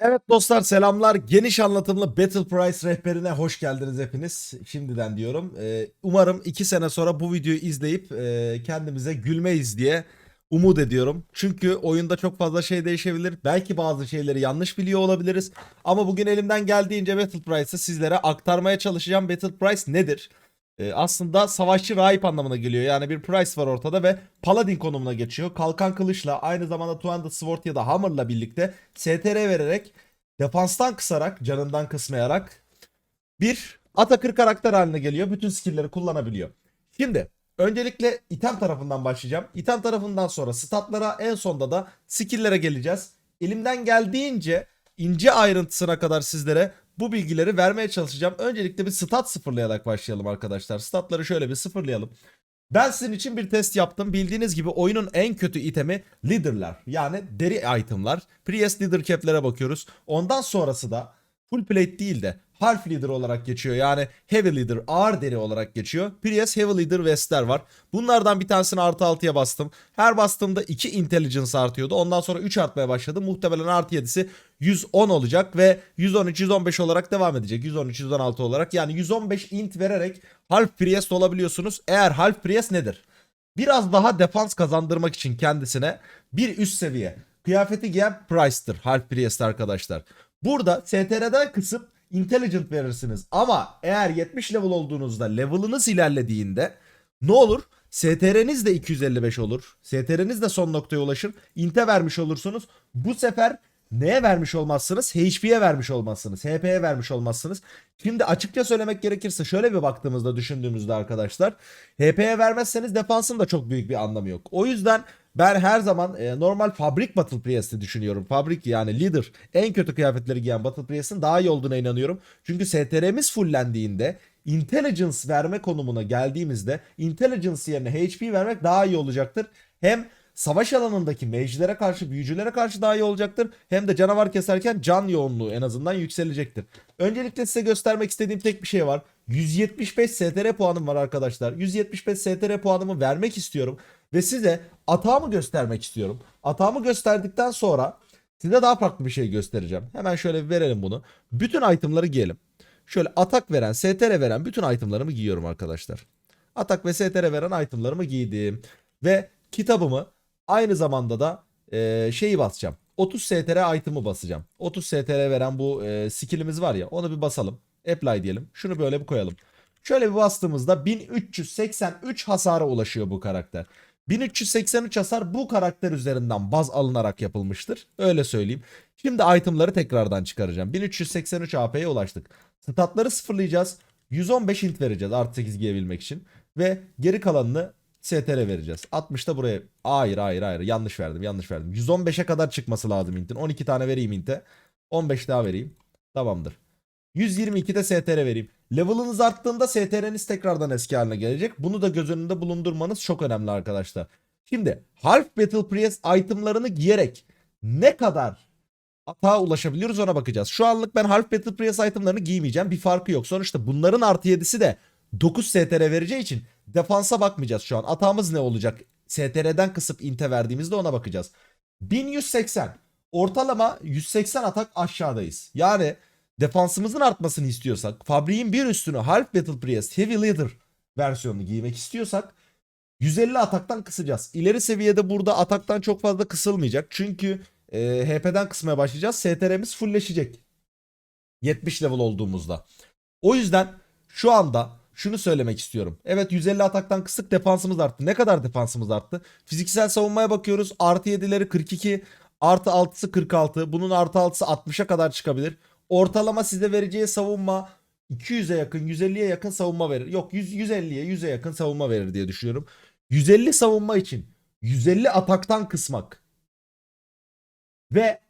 Evet dostlar selamlar. Geniş anlatımlı Battle Price rehberine hoş geldiniz hepiniz. Şimdiden diyorum. Ee, umarım 2 sene sonra bu videoyu izleyip e, kendimize gülmeyiz diye umut ediyorum. Çünkü oyunda çok fazla şey değişebilir. Belki bazı şeyleri yanlış biliyor olabiliriz. Ama bugün elimden geldiğince Battle Price'ı sizlere aktarmaya çalışacağım. Battle Price nedir? Ee, aslında savaşçı rahip anlamına geliyor. Yani bir Price var ortada ve Paladin konumuna geçiyor. Kalkan kılıçla aynı zamanda Two-Handed Sword ya da Hammer'la birlikte STR vererek defanstan kısarak, canından kısmayarak bir Atakır karakter haline geliyor. Bütün skill'leri kullanabiliyor. Şimdi öncelikle item tarafından başlayacağım. İtem tarafından sonra statlara en sonda da skill'lere geleceğiz. Elimden geldiğince ince ayrıntısına kadar sizlere bu bilgileri vermeye çalışacağım. Öncelikle bir stat sıfırlayarak başlayalım arkadaşlar. Statları şöyle bir sıfırlayalım. Ben sizin için bir test yaptım. Bildiğiniz gibi oyunun en kötü itemi leader'lar. Yani deri item'lar. Priest leader cap'lere bakıyoruz. Ondan sonrası da full plate değil de half leader olarak geçiyor. Yani heavy leader ağır deri olarak geçiyor. Priest heavy leader vestler var. Bunlardan bir tanesini artı 6'ya bastım. Her bastığımda 2 intelligence artıyordu. Ondan sonra 3 artmaya başladı. Muhtemelen artı 7'si 110 olacak ve 113 115 olarak devam edecek. 113 116 olarak yani 115 int vererek half priest olabiliyorsunuz. Eğer half priest nedir? Biraz daha defans kazandırmak için kendisine bir üst seviye kıyafeti giyen Price'tır half priest arkadaşlar. Burada STR'den kısıp intelligent verirsiniz. Ama eğer 70 level olduğunuzda level'ınız ilerlediğinde ne olur? STR'niz de 255 olur. STR'niz de son noktaya ulaşır. Inte vermiş olursunuz. Bu sefer neye vermiş olmazsınız? HP'ye vermiş olmazsınız. HP'ye vermiş olmazsınız. Şimdi açıkça söylemek gerekirse şöyle bir baktığımızda düşündüğümüzde arkadaşlar HP'ye vermezseniz defansın da çok büyük bir anlamı yok. O yüzden ben her zaman e, normal fabrik Battle Priest'i düşünüyorum. Fabrik yani leader en kötü kıyafetleri giyen Battle Priest'in daha iyi olduğuna inanıyorum. Çünkü STR'miz fullendiğinde intelligence verme konumuna geldiğimizde intelligence yerine HP vermek daha iyi olacaktır. Hem savaş alanındaki mage'lere karşı, büyücülere karşı daha iyi olacaktır. Hem de canavar keserken can yoğunluğu en azından yükselecektir. Öncelikle size göstermek istediğim tek bir şey var. 175 STR puanım var arkadaşlar. 175 STR puanımı vermek istiyorum. Ve size atağımı göstermek istiyorum. Atağımı gösterdikten sonra size daha farklı bir şey göstereceğim. Hemen şöyle verelim bunu. Bütün itemları giyelim. Şöyle atak veren, STR veren bütün itemlarımı giyiyorum arkadaşlar. Atak ve STR veren itemlarımı giydim. Ve kitabımı aynı zamanda da e, şeyi basacağım. 30 STR item'ı basacağım. 30 STR veren bu e, skillimiz var ya onu bir basalım. Apply diyelim. Şunu böyle bir koyalım. Şöyle bir bastığımızda 1383 hasara ulaşıyor bu karakter. 1383 hasar bu karakter üzerinden baz alınarak yapılmıştır. Öyle söyleyeyim. Şimdi itemları tekrardan çıkaracağım. 1383 AP'ye ulaştık. Statları sıfırlayacağız. 115 int vereceğiz artı 8 giyebilmek için. Ve geri kalanını STR vereceğiz. 60 da buraya. Hayır hayır hayır yanlış verdim yanlış verdim. 115'e kadar çıkması lazım intin. 12 tane vereyim inte. 15 daha vereyim. Tamamdır. 122 de STR vereyim. Level'ınız arttığında STR'niz tekrardan eski haline gelecek. Bunu da göz önünde bulundurmanız çok önemli arkadaşlar. Şimdi Half Battle Priest itemlarını giyerek ne kadar atağa ulaşabiliyoruz ona bakacağız. Şu anlık ben Half Battle Priest itemlarını giymeyeceğim. Bir farkı yok. Sonuçta bunların artı 7'si de 9 STR vereceği için defansa bakmayacağız şu an. Atağımız ne olacak? STR'den kısıp inte verdiğimizde ona bakacağız. 1180. Ortalama 180 atak aşağıdayız. Yani defansımızın artmasını istiyorsak, fabriğin bir üstünü Half Battle Priest Heavy Leader versiyonunu giymek istiyorsak 150 ataktan kısacağız. İleri seviyede burada ataktan çok fazla kısılmayacak. Çünkü e, HP'den kısmaya başlayacağız. STR'miz fullleşecek. 70 level olduğumuzda. O yüzden şu anda şunu söylemek istiyorum. Evet 150 ataktan kısık defansımız arttı. Ne kadar defansımız arttı? Fiziksel savunmaya bakıyoruz. Artı 7'leri 42. Artı 6'sı 46. Bunun artı 6'sı 60'a kadar çıkabilir. Ortalama size vereceği savunma 200'e yakın 150'ye yakın savunma verir. Yok 100, 150'ye 100'e yakın savunma verir diye düşünüyorum. 150 savunma için 150 ataktan kısmak ve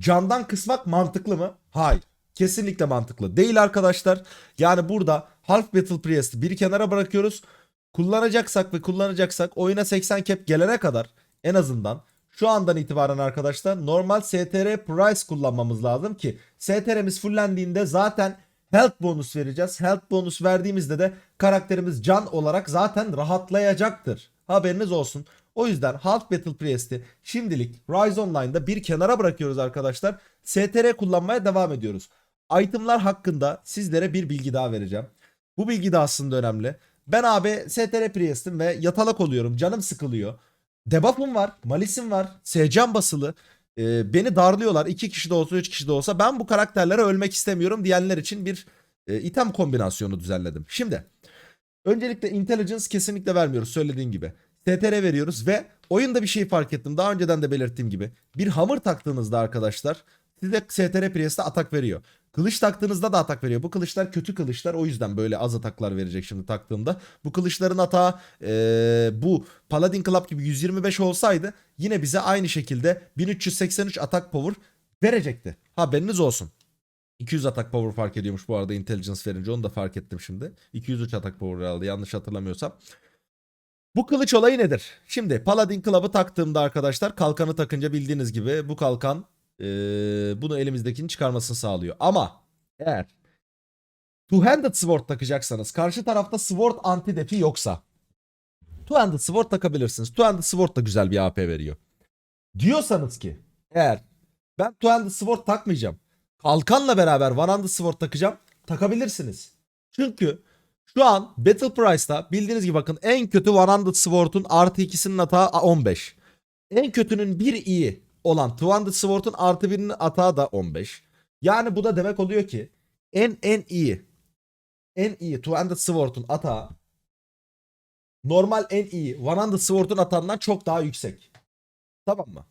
candan kısmak mantıklı mı? Hayır. Kesinlikle mantıklı değil arkadaşlar. Yani burada Half Battle Priest'i bir kenara bırakıyoruz. Kullanacaksak ve kullanacaksak oyuna 80 cap gelene kadar en azından şu andan itibaren arkadaşlar normal STR price kullanmamız lazım ki STR'miz fullendiğinde zaten health bonus vereceğiz. Health bonus verdiğimizde de karakterimiz can olarak zaten rahatlayacaktır. Haberiniz olsun. O yüzden Half Battle Priest'i şimdilik Rise Online'da bir kenara bırakıyoruz arkadaşlar. STR kullanmaya devam ediyoruz. Itemlar hakkında sizlere bir bilgi daha vereceğim. Bu bilgi de aslında önemli. Ben abi STR Priest'im ve yatalak oluyorum. Canım sıkılıyor. Debuff'ım var. Malis'im var. Secam basılı. Ee, beni darlıyorlar. 2 kişi de olsa 3 kişi de olsa. Ben bu karakterlere ölmek istemiyorum diyenler için bir e, item kombinasyonu düzenledim. Şimdi öncelikle intelligence kesinlikle vermiyoruz söylediğim gibi. STR veriyoruz ve oyunda bir şey fark ettim. Daha önceden de belirttiğim gibi. Bir hamur taktığınızda arkadaşlar size STR Priest'e atak veriyor. Kılıç taktığınızda da atak veriyor. Bu kılıçlar kötü kılıçlar. O yüzden böyle az ataklar verecek şimdi taktığımda. Bu kılıçların atağı eee, bu Paladin Club gibi 125 olsaydı yine bize aynı şekilde 1383 atak power verecekti. Haberiniz olsun. 200 atak power fark ediyormuş bu arada intelligence verince onu da fark ettim şimdi. 203 atak power aldı yanlış hatırlamıyorsam. Bu kılıç olayı nedir? Şimdi Paladin Club'ı taktığımda arkadaşlar kalkanı takınca bildiğiniz gibi bu kalkan eee, bunu elimizdekini çıkarmasını sağlıyor. Ama eğer Two-handed sword takacaksanız karşı tarafta sword anti defi yoksa Two-handed sword takabilirsiniz. Two-handed sword da güzel bir AP veriyor. Diyorsanız ki eğer ben Two-handed sword takmayacağım. Kalkanla beraber One-handed sword takacağım. Takabilirsiniz. Çünkü şu an Battle Price'ta bildiğiniz gibi bakın en kötü One-handed sword'un artı ikisinin atağı 15. En kötünün bir iyi olan Two-handed sword'un artı birinin atağı da 15. Yani bu da demek oluyor ki en en iyi en iyi Two-handed sword'un atağı normal en iyi One-handed sword'un atağından çok daha yüksek. Tamam mı?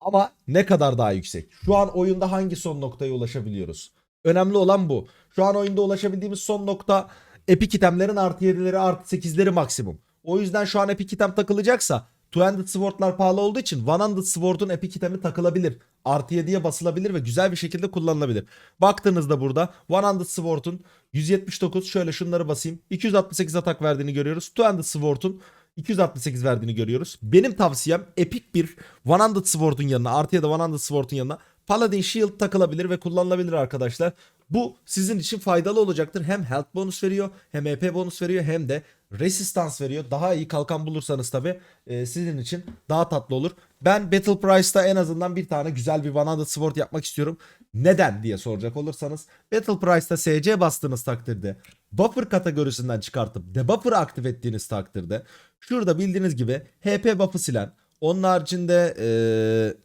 Ama ne kadar daha yüksek? Şu an oyunda hangi son noktaya ulaşabiliyoruz? Önemli olan bu. Şu an oyunda ulaşabildiğimiz son nokta epic itemlerin artı 7'leri artı 8'leri maksimum. O yüzden şu an epic item takılacaksa Two-handed sword'lar pahalı olduğu için One-handed sword'un epic itemi takılabilir. Artı 7'ye basılabilir ve güzel bir şekilde kullanılabilir. Baktığınızda burada One-handed sword'un 179 şöyle şunları basayım. 268 atak verdiğini görüyoruz. Two-handed sword'un 268 verdiğini görüyoruz. Benim tavsiyem epic bir One-handed sword'un yanına artı ya da One-handed sword'un yanına Paladin Shield takılabilir ve kullanılabilir arkadaşlar. Bu sizin için faydalı olacaktır. Hem health bonus veriyor, hem EP bonus veriyor, hem de resistance veriyor. Daha iyi kalkan bulursanız tabi sizin için daha tatlı olur. Ben Battle Price'ta en azından bir tane güzel bir One-handed sword yapmak istiyorum. Neden diye soracak olursanız Battle Price'ta SC bastığınız takdirde buffer kategorisinden çıkartıp debuffer'ı aktif ettiğiniz takdirde şurada bildiğiniz gibi HP buff'ı silen onun haricinde eee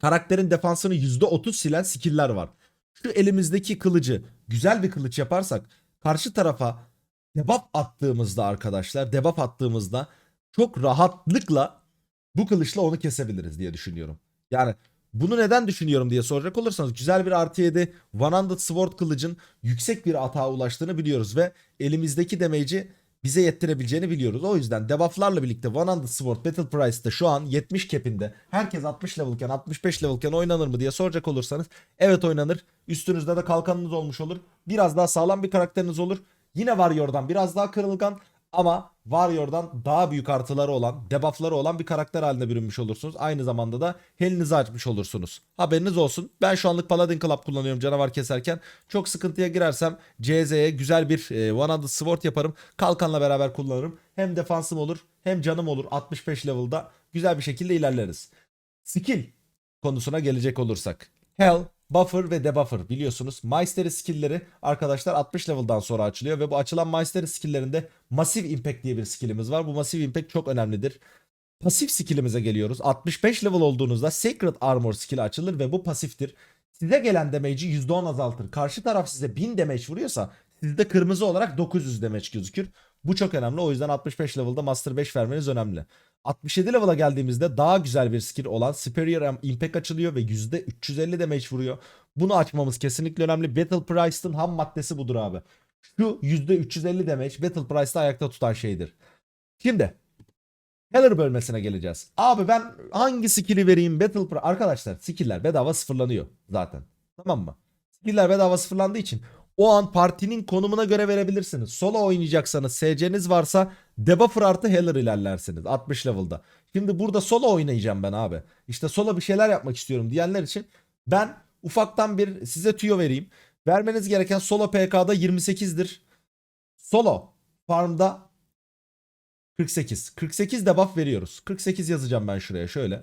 karakterin defansını %30 silen skill'ler var. Şu elimizdeki kılıcı güzel bir kılıç yaparsak karşı tarafa debuff attığımızda arkadaşlar debuff attığımızda çok rahatlıkla bu kılıçla onu kesebiliriz diye düşünüyorum. Yani bunu neden düşünüyorum diye soracak olursanız güzel bir artı 7 One-Handed Sword kılıcın yüksek bir atağa ulaştığını biliyoruz ve elimizdeki damage'i bize yettirebileceğini biliyoruz. O yüzden debufflarla birlikte One-Handed Sword Battle Price'da şu an 70 cap'inde herkes 60 levelken 65 levelken oynanır mı diye soracak olursanız evet oynanır. Üstünüzde de kalkanınız olmuş olur. Biraz daha sağlam bir karakteriniz olur. Yine Warrior'dan biraz daha kırılgan ama Warrior'dan daha büyük artıları olan, debuffları olan bir karakter haline bürünmüş olursunuz. Aynı zamanda da helinizi açmış olursunuz. Haberiniz olsun. Ben şu anlık Paladin Club kullanıyorum canavar keserken. Çok sıkıntıya girersem CZ'ye güzel bir e, One Handed Sword yaparım. Kalkanla beraber kullanırım. Hem defansım olur hem canım olur 65 level'da. Güzel bir şekilde ilerleriz. Skill konusuna gelecek olursak. Hell, Buffer ve Debuffer biliyorsunuz. Mastery skill'leri arkadaşlar 60 level'dan sonra açılıyor ve bu açılan Mastery skill'lerinde Massive Impact diye bir skill'imiz var. Bu Massive Impact çok önemlidir. Pasif skill'imize geliyoruz. 65 level olduğunuzda Sacred Armor skill'i açılır ve bu pasiftir. Size gelen damage'i %10 azaltır. Karşı taraf size 1000 damage vuruyorsa sizde kırmızı olarak 900 damage gözükür. Bu çok önemli. O yüzden 65 level'da Master 5 vermeniz önemli. 67 level'a geldiğimizde daha güzel bir skill olan Superior Impact açılıyor ve %350 damage vuruyor. Bunu açmamız kesinlikle önemli. Battle Price'ın ham maddesi budur abi. Şu %350 damage Battle Price'ta ayakta tutan şeydir. Şimdi Heller bölmesine geleceğiz. Abi ben hangi skill'i vereyim Battle Price? Arkadaşlar skill'ler bedava sıfırlanıyor zaten. Tamam mı? Skill'ler bedava sıfırlandığı için o an partinin konumuna göre verebilirsiniz. Solo oynayacaksanız SC'niz varsa debuffer artı healer ilerlersiniz 60 level'da. Şimdi burada solo oynayacağım ben abi. İşte solo bir şeyler yapmak istiyorum diyenler için ben ufaktan bir size tüyo vereyim. Vermeniz gereken solo PK'da 28'dir. Solo farmda 48. 48 debuff veriyoruz. 48 yazacağım ben şuraya şöyle.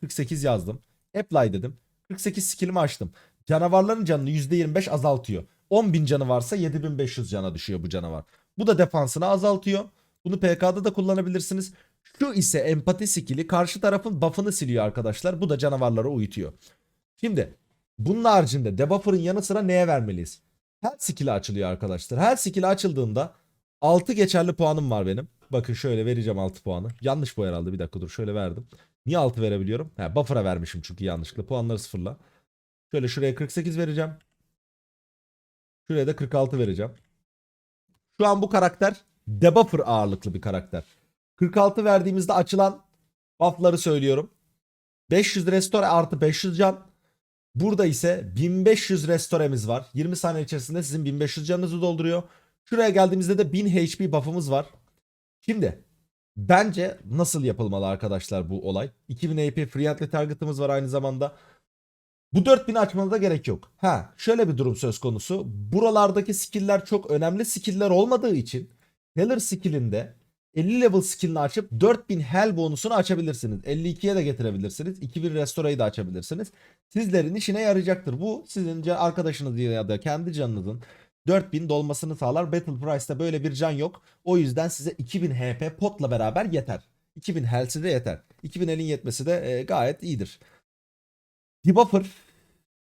48 yazdım. Apply dedim. 48 skillimi açtım. Canavarların canını %25 azaltıyor. 10.000 canı varsa 7500 cana düşüyor bu canavar. Bu da defansını azaltıyor. Bunu PK'da da kullanabilirsiniz. Şu ise empati skill'i karşı tarafın buff'ını siliyor arkadaşlar. Bu da canavarları uyutuyor. Şimdi bunun haricinde debuffer'ın yanı sıra neye vermeliyiz? Her skill'i açılıyor arkadaşlar. Her skill'i açıldığında 6 geçerli puanım var benim. Bakın şöyle vereceğim 6 puanı. Yanlış bu herhalde bir dakika dur şöyle verdim. Niye 6 verebiliyorum? He, buffer'a vermişim çünkü yanlışlıkla. Puanları sıfırla. Şöyle şuraya 48 vereceğim. Şuraya da 46 vereceğim. Şu an bu karakter debuffer ağırlıklı bir karakter. 46 verdiğimizde açılan buff'ları söylüyorum. 500 restore artı 500 can. Burada ise 1500 restoremiz var. 20 saniye içerisinde sizin 1500 canınızı dolduruyor. Şuraya geldiğimizde de 1000 HP buff'ımız var. Şimdi bence nasıl yapılmalı arkadaşlar bu olay? 2000 AP friendly target'ımız var aynı zamanda. Bu 4000 açmana da gerek yok. Ha şöyle bir durum söz konusu. Buralardaki skill'ler çok önemli skill'ler olmadığı için Healer skill'inde 50 level skill'ini açıp 4000 hell bonusunu açabilirsiniz. 52'ye de getirebilirsiniz. 2000 restore'yi da açabilirsiniz. Sizlerin işine yarayacaktır. Bu sizin arkadaşınız ya da kendi canınızın 4000 dolmasını sağlar. Battle Price'ta böyle bir can yok. O yüzden size 2000 HP potla beraber yeter. 2000 health size yeter. 2000 elin yetmesi de e, gayet iyidir. Debuffer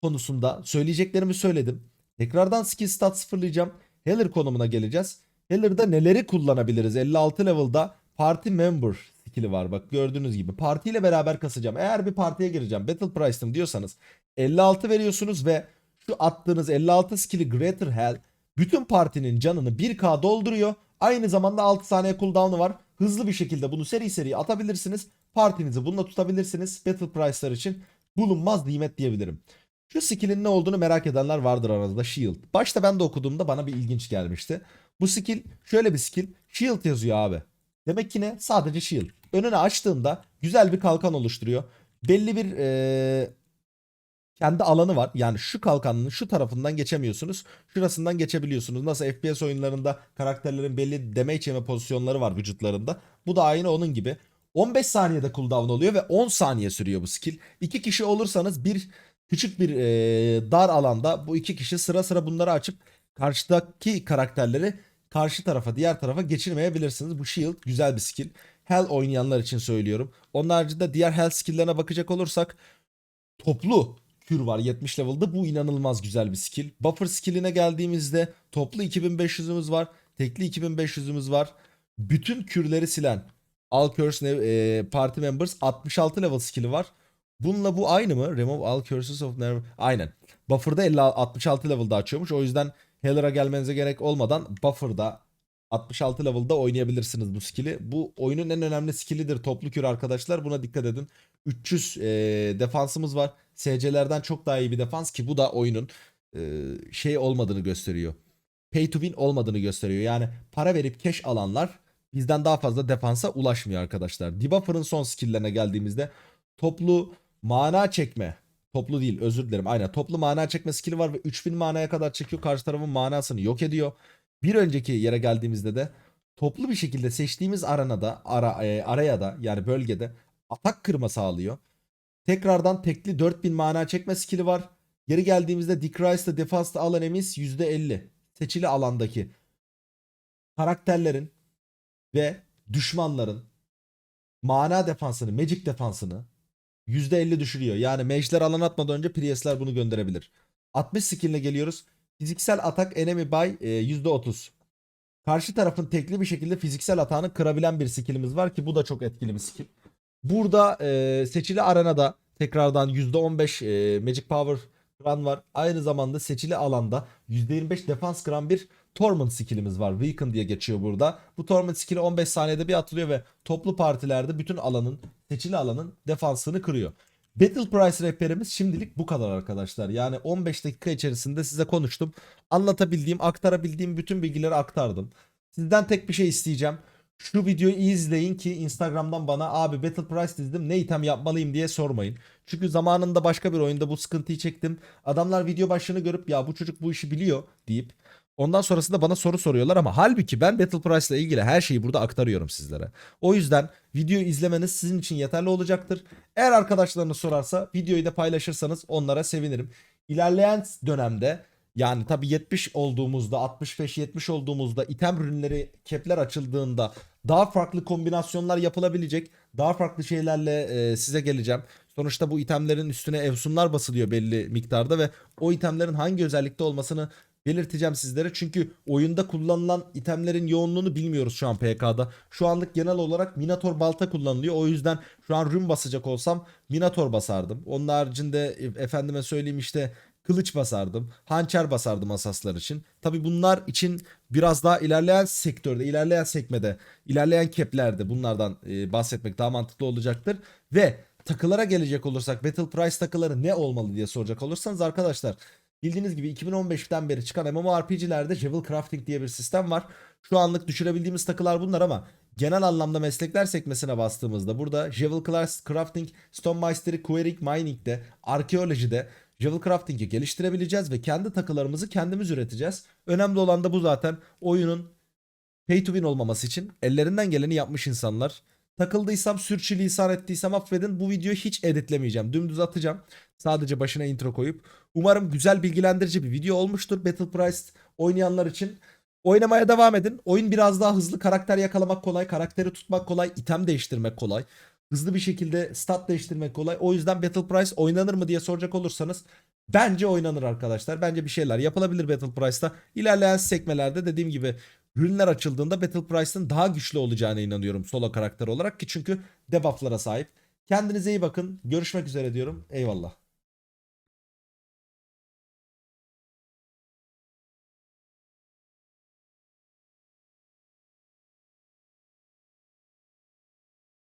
konusunda söyleyeceklerimi söyledim. Tekrardan skill stat sıfırlayacağım. Healer konumuna geleceğiz. Healer'da neleri kullanabiliriz? 56 level'da party member skill'i var. Bak gördüğünüz gibi. Parti ile beraber kasacağım. Eğer bir partiye gireceğim. Battle Price'ım diyorsanız 56 veriyorsunuz ve şu attığınız 56 skill'i Greater Hell bütün partinin canını 1k dolduruyor. Aynı zamanda 6 saniye cooldown'u var. Hızlı bir şekilde bunu seri seri atabilirsiniz. Partinizi bununla tutabilirsiniz. Battle Price'lar için bulunmaz nimet diyebilirim. Şu skill'in ne olduğunu merak edenler vardır aranızda. Shield. Başta ben de okuduğumda bana bir ilginç gelmişti. Bu skill şöyle bir skill. Shield yazıyor abi. Demek ki ne? Sadece shield. Önünü açtığında güzel bir kalkan oluşturuyor. Belli bir eee, kendi alanı var. Yani şu kalkanın şu tarafından geçemiyorsunuz. Şurasından geçebiliyorsunuz. Nasıl FPS oyunlarında karakterlerin belli damage yeme pozisyonları var vücutlarında. Bu da aynı onun gibi. 15 saniyede cooldown oluyor ve 10 saniye sürüyor bu skill. İki kişi olursanız bir küçük bir eee, dar alanda bu iki kişi sıra sıra bunları açıp karşıdaki karakterleri karşı tarafa diğer tarafa geçirmeyebilirsiniz. Bu shield güzel bir skill. Hell oynayanlar için söylüyorum. Onun haricinde diğer Hell skill'lerine bakacak olursak toplu kür var 70 level'da. Bu inanılmaz güzel bir skill. Buffer skill'ine geldiğimizde toplu 2500'ümüz var. Tekli 2500'ümüz var. Bütün kürleri silen All Curse e, Party Members 66 level skill'i var. Bununla bu aynı mı? Remove all curses of never... Aynen. Buffer'da 50, 66 level'da açıyormuş. O yüzden Healer'a gelmenize gerek olmadan Buffer'da 66 level'da oynayabilirsiniz bu skill'i. Bu oyunun en önemli skill'idir toplu kür arkadaşlar. Buna dikkat edin. 300 e, defansımız var. SC'lerden çok daha iyi bir defans ki bu da oyunun e, şey olmadığını gösteriyor. Pay to win olmadığını gösteriyor. Yani para verip cash alanlar bizden daha fazla defansa ulaşmıyor arkadaşlar. Debuffer'ın son skill'lerine geldiğimizde toplu mana çekme. Toplu değil özür dilerim. Aynen toplu mana çekme skill'i var ve 3000 manaya kadar çekiyor. Karşı tarafın manasını yok ediyor. Bir önceki yere geldiğimizde de toplu bir şekilde seçtiğimiz aranada ara, e, araya da yani bölgede atak kırma sağlıyor. Tekrardan tekli 4000 mana çekme skill'i var. Geri geldiğimizde Decrease'da Defense'da alan emis %50. Seçili alandaki karakterlerin ve düşmanların mana defansını, magic defansını %50 düşürüyor. Yani mage'ler alan atmadan önce Priest'ler bunu gönderebilir. 60 skill'ine geliyoruz. Fiziksel atak enemy by e, %30. Karşı tarafın tekli bir şekilde fiziksel atağını kırabilen bir skill'imiz var ki bu da çok etkili bir skill. Burada e, seçili arenada tekrardan %15 e, Magic Power kıran var. Aynı zamanda seçili alanda %25 defans kıran bir Torment skillimiz var. Weaken diye geçiyor burada. Bu Torment skill'i 15 saniyede bir atılıyor ve toplu partilerde bütün alanın, seçili alanın defansını kırıyor. Battle Price rehberimiz şimdilik bu kadar arkadaşlar. Yani 15 dakika içerisinde size konuştum. Anlatabildiğim, aktarabildiğim bütün bilgileri aktardım. Sizden tek bir şey isteyeceğim. Şu videoyu izleyin ki Instagram'dan bana abi Battle Price dizdim ne item yapmalıyım diye sormayın. Çünkü zamanında başka bir oyunda bu sıkıntıyı çektim. Adamlar video başlığını görüp ya bu çocuk bu işi biliyor deyip Ondan sonrasında bana soru soruyorlar ama halbuki ben Battle Price ile ilgili her şeyi burada aktarıyorum sizlere. O yüzden videoyu izlemeniz sizin için yeterli olacaktır. Eğer arkadaşlarınız sorarsa videoyu da paylaşırsanız onlara sevinirim. İlerleyen dönemde yani tabii 70 olduğumuzda 65-70 olduğumuzda item ürünleri kepler açıldığında daha farklı kombinasyonlar yapılabilecek. Daha farklı şeylerle e, size geleceğim. Sonuçta bu itemlerin üstüne evsunlar basılıyor belli miktarda ve o itemlerin hangi özellikte olmasını belirteceğim sizlere. Çünkü oyunda kullanılan itemlerin yoğunluğunu bilmiyoruz şu an PK'da. Şu anlık genel olarak Minator balta kullanılıyor. O yüzden şu an rün basacak olsam Minator basardım. Onun haricinde e, efendime söyleyeyim işte kılıç basardım. Hançer basardım asaslar için. Tabi bunlar için biraz daha ilerleyen sektörde, ilerleyen sekmede, ilerleyen keplerde bunlardan e, bahsetmek daha mantıklı olacaktır. Ve takılara gelecek olursak Battle Price takıları ne olmalı diye soracak olursanız arkadaşlar Bildiğiniz gibi 2015'ten beri çıkan MMORPG'lerde Jewel Crafting diye bir sistem var. Şu anlık düşürebildiğimiz takılar bunlar ama genel anlamda meslekler sekmesine bastığımızda burada Jewel Class Crafting, Stone Mastery, Quarrying, Mining'de, Arkeolojide Jewel Crafting'i geliştirebileceğiz ve kendi takılarımızı kendimiz üreteceğiz. Önemli olan da bu zaten oyunun pay to win olmaması için ellerinden geleni yapmış insanlar. Takıldıysam, sürçülisan ettiysem affedin. Bu videoyu hiç editlemeyeceğim. Dümdüz atacağım. Sadece başına intro koyup. Umarım güzel bilgilendirici bir video olmuştur. Battle Price oynayanlar için. Oynamaya devam edin. Oyun biraz daha hızlı. Karakter yakalamak kolay. Karakteri tutmak kolay. item değiştirmek kolay. Hızlı bir şekilde stat değiştirmek kolay. O yüzden Battle Price oynanır mı diye soracak olursanız bence oynanır arkadaşlar. Bence bir şeyler yapılabilir Battle Price'ta. İlerleyen sekmelerde dediğim gibi ürünler açıldığında Battle Price'ın daha güçlü olacağına inanıyorum solo karakter olarak ki çünkü debufflara sahip. Kendinize iyi bakın. Görüşmek üzere diyorum. Eyvallah.